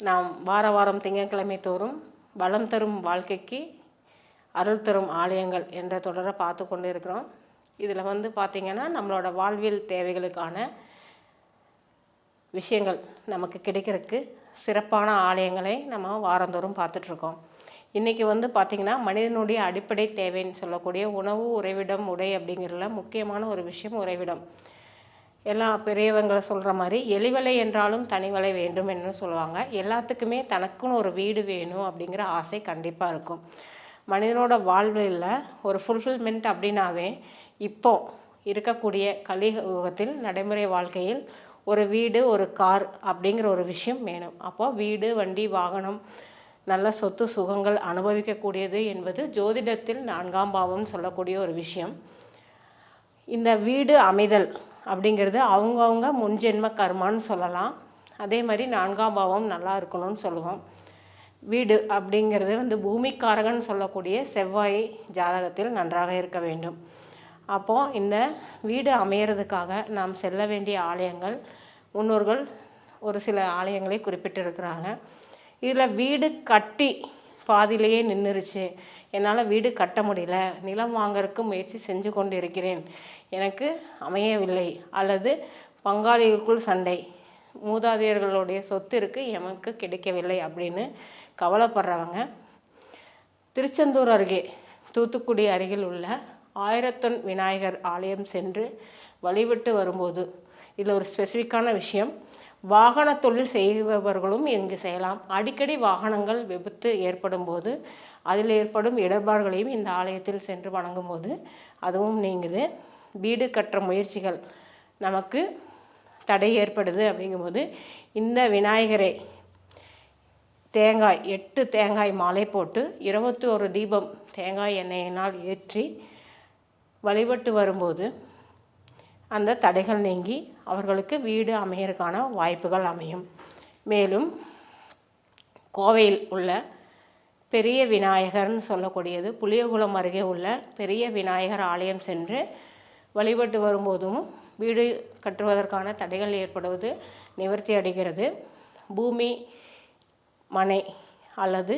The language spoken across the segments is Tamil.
நாம் வார வாரம் திங்கட்கிழமை தோறும் வளம் தரும் வாழ்க்கைக்கு அருள் தரும் ஆலயங்கள் என்ற தொடரை பார்த்து கொண்டு இருக்கிறோம் இதில் வந்து பார்த்திங்கன்னா நம்மளோட வாழ்வியல் தேவைகளுக்கான விஷயங்கள் நமக்கு கிடைக்கிறதுக்கு சிறப்பான ஆலயங்களை நம்ம வாரந்தோறும் பார்த்துட்ருக்கோம். இன்றைக்கி வந்து பார்த்திங்கன்னா மனிதனுடைய அடிப்படை தேவைன்னு சொல்லக்கூடிய உணவு உறைவிடம் உடை அப்படிங்கிறதுல முக்கியமான ஒரு விஷயம் உறைவிடம். எல்லா பெரியவங்களை சொல்கிற மாதிரி எலிவலை என்றாலும் தனிவலை வேண்டும் என்று சொல்லுவாங்க. எல்லாத்துக்குமே தனக்குன்னு ஒரு வீடு வேணும் அப்படிங்கிற ஆசை கண்டிப்பாக இருக்கும். மனிதனோட வாழ்வில் ஒரு ஃபுல்ஃபில்மெண்ட் அப்படின்னாவே இப்போ இருக்கக்கூடிய கலியுகத்தில் நடைமுறை வாழ்க்கையில் ஒரு வீடு ஒரு கார் அப்படிங்கிற ஒரு விஷயம் வேணும். அப்போது வீடு வண்டி வாகனம் நல்ல சொத்து சுகங்கள் அனுபவிக்கக்கூடியது என்பது ஜோதிடத்தில் நான்காம் பாவம் சொல்லக்கூடிய ஒரு விஷயம். இந்த வீடு அமைதல் அப்படிங்கிறது அவங்கவுங்க முன்ஜென்ம கர்மான்னு சொல்லலாம். அதே மாதிரி நான்காம் பாவம் நல்லா இருக்கணும்னு சொல்லுவோம். வீடு அப்படிங்கிறது வந்து பூமிக்காரகன் சொல்லக்கூடிய செவ்வாய் ஜாதகத்தில் நன்றாக இருக்க வேண்டும். அப்போது இந்த வீடு அமையிறதுக்காக நாம் செல்ல வேண்டிய ஆலயங்கள் முன்னோர்கள் ஒரு சில ஆலயங்களை குறிப்பிட்டிருக்கிறாங்க. இதில் வீடு கட்டி பாதியிலேயே நின்றுருச்சு என்னால் வீடு கட்ட முடியல. நிலம் வாங்கறதுக்கு முயற்சி செஞ்சு கொண்டு இருக்கிறேன் எனக்கு அமையவில்லை. அல்லது பங்காளிகளுக்குள் சண்டை. மூதாதையர்களுடைய சொத்து இருக்குது எமக்கு கிடைக்கவில்லை அப்படின்னு கவலைப்படுறவங்க திருச்செந்தூர் அருகே தூத்துக்குடி அருகில் உள்ள ஆயிரத்தொன் விநாயகர் ஆலயம் சென்று வழிபட்டு வரும்போது இதில் ஒரு ஸ்பெசிஃபிக்கான விஷயம் வாகன தொழில் செய்பவர்களும் இங்கு செய்யலாம். அடிக்கடி வாகனங்கள் விபத்து ஏற்படும் போது அதில் ஏற்படும் இடர்பாடுகளையும் இந்த ஆலயத்தில் சென்று வணங்கும்போது அதுவும் நீங்குது. வீடு கட்டுற முயற்சிகள் நமக்கு தடை ஏற்படுது அப்படிங்கும்போது இந்த விநாயகரை தேங்காய் எட்டு தேங்காய் மாலை போட்டு இருபத்தி ஒரு தீபம் தேங்காய் எண்ணெயினால் ஏற்றி வழிபட்டு வரும்போது அந்த தடைகள் நீங்கி அவர்களுக்கு வீடு அமையறதுக்கான வாய்ப்புகள் அமையும். மேலும் கோவையில் உள்ள பெரிய விநாயகர்னு சொல்லக்கூடியது புளியகுளம் அருகே உள்ள பெரிய விநாயகர் ஆலயம் சென்று வழிபட்டு வரும்போதும் வீடு கட்டுவதற்கான தடைகள் ஏற்படுவது நிவர்த்தி அடைகிறது. பூமி மனை அல்லது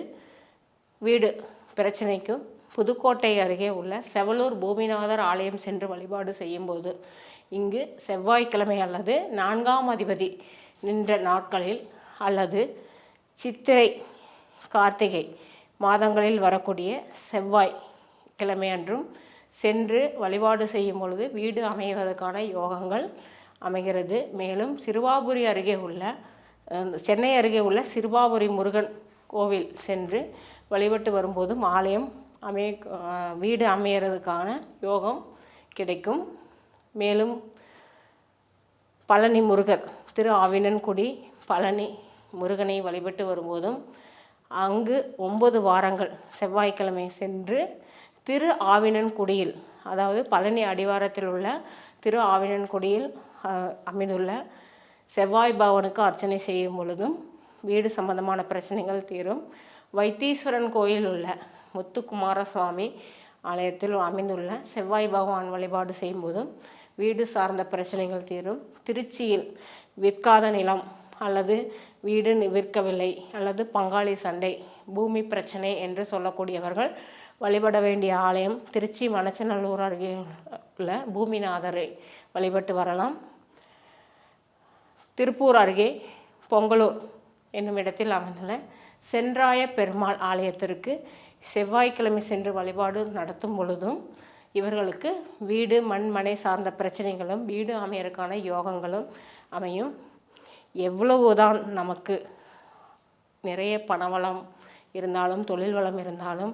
வீடு பிரச்சனைக்கும் புதுக்கோட்டை அருகே உள்ள செவலூர் பூமிநாதர் ஆலயம் சென்று வழிபாடு செய்யும்போது இங்கு செவ்வாய்க்கிழமை அல்லது நான்காம் அதிபதி நின்ற நாட்களில் அல்லது சித்திரை கார்த்திகை மாதங்களில் வரக்கூடிய செவ்வாய் கிழமை அன்றும் சென்று வழிபாடு செய்யும் பொழுது வீடு அமைவதற்கான யோகங்கள் அமைகிறது. மேலும் சிறுவாபுரி அருகே உள்ள சென்னை அருகே உள்ள சிறுவாபுரி முருகன் கோவில் சென்று வழிபட்டு வரும்போதும் ஆலயம் அமைய வீடு அமையறதுக்கான யோகம் கிடைக்கும். மேலும் பழனி முருகர் திரு ஆவினன்குடி பழனி முருகனை வழிபட்டு வரும்போதும் அங்கு ஒன்பது வாரங்கள் செவ்வாய்க்கிழமை சென்று திரு ஆவினன்குடியில் அதாவது பழனி அடிவாரத்தில் உள்ள திரு ஆவினன்குடியில் அமைந்துள்ள செவ்வாய் பவனுக்கு அர்ச்சனை செய்யும் பொழுதும் வீடு சம்பந்தமான பிரச்சனைகள் தீரும். வைத்தீஸ்வரன் கோயில் உள்ள முத்துக்குமார சுவாமி ஆலயத்தில் அமைந்துள்ள செவ்வாய் பகவான் வழிபாடு செய்யும்போதும் வீடு சார்ந்த பிரச்சனைகள் தீரும். திருச்சியில் விற்காத நிலம் அல்லது வீடு விற்கவில்லை அல்லது பங்காளி சண்டை பூமி பிரச்சனை என்று சொல்லக்கூடியவர்கள் வழிபட வேண்டிய ஆலயம் திருச்சி மணச்சநல்லூர் அருகே உள்ள பூமிநாதரை வழிபட்டு வரலாம். திருப்பூர் அருகே பொங்கலூர் என்னும் இடத்தில் அமைந்துள்ள சென்றாய பெருமாள் ஆலயத்திற்கு செவ்வாய்க்கிழமை சென்று வழிபாடு நடத்தும் பொழுதும் இவர்களுக்கு வீடு மண் மனை சார்ந்த பிரச்சனைகளும் வீடு அமையறக்கான யோகங்களும் அமையும். எவ்வளவுதான் நமக்கு நிறைய பணவளம் இருந்தாலும் தொழில் வளம் இருந்தாலும்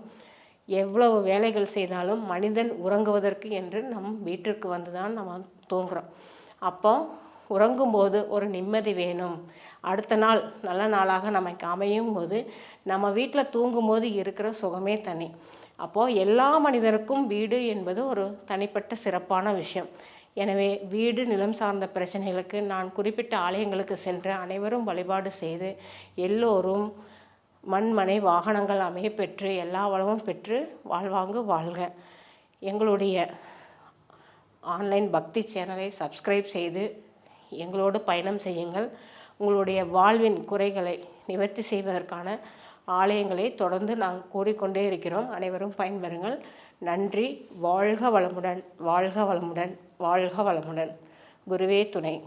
எவ்வளவு வேலைகள் செய்தாலும் மனிதன் உறங்குவதற்கு என்று நம் வீட்டிற்கு வந்து தான் நம்ம தூங்குறோம். அப்போ உறங்கும்போது ஒரு நிம்மதி வேணும். அடுத்த நாள் நல்ல நாளாக நமக்கு அமையும் போது நம்ம வீட்டில் தூங்கும்போது இருக்கிற சுகமே தனி. அப்போது எல்லா மனிதருக்கும் வீடு என்பது ஒரு தனிப்பட்ட சிறப்பான விஷயம். எனவே வீடு நிலம் சார்ந்த பிரச்சனைகளுக்கு நான் குறிப்பிட்ட ஆலயங்களுக்கு சென்று அனைவரும் வழிபாடு செய்து எல்லோரும் மண்மனை வாகனங்கள் அமைய பெற்று எல்லா வளமும் பெற்று வாழ்வாங்கு வாழ்க. எங்களுடைய ஆன்லைன் பக்தி சேனலை சப்ஸ்கிரைப் செய்து எங்களோடு பயணம் செய்யுங்கள். உங்களுடைய வாழ்வின் குறைகளை நிவர்த்தி செய்வதற்கான ஆலயங்களை தொடர்ந்து நாங்கள் கூறிக்கொண்டே இருக்கிறோம். அனைவரும் பயன்பெறுங்கள். நன்றி. வாழ்க வளமுடன். வாழ்க வளமுடன். வாழ்க வளமுடன். குருவே துணை.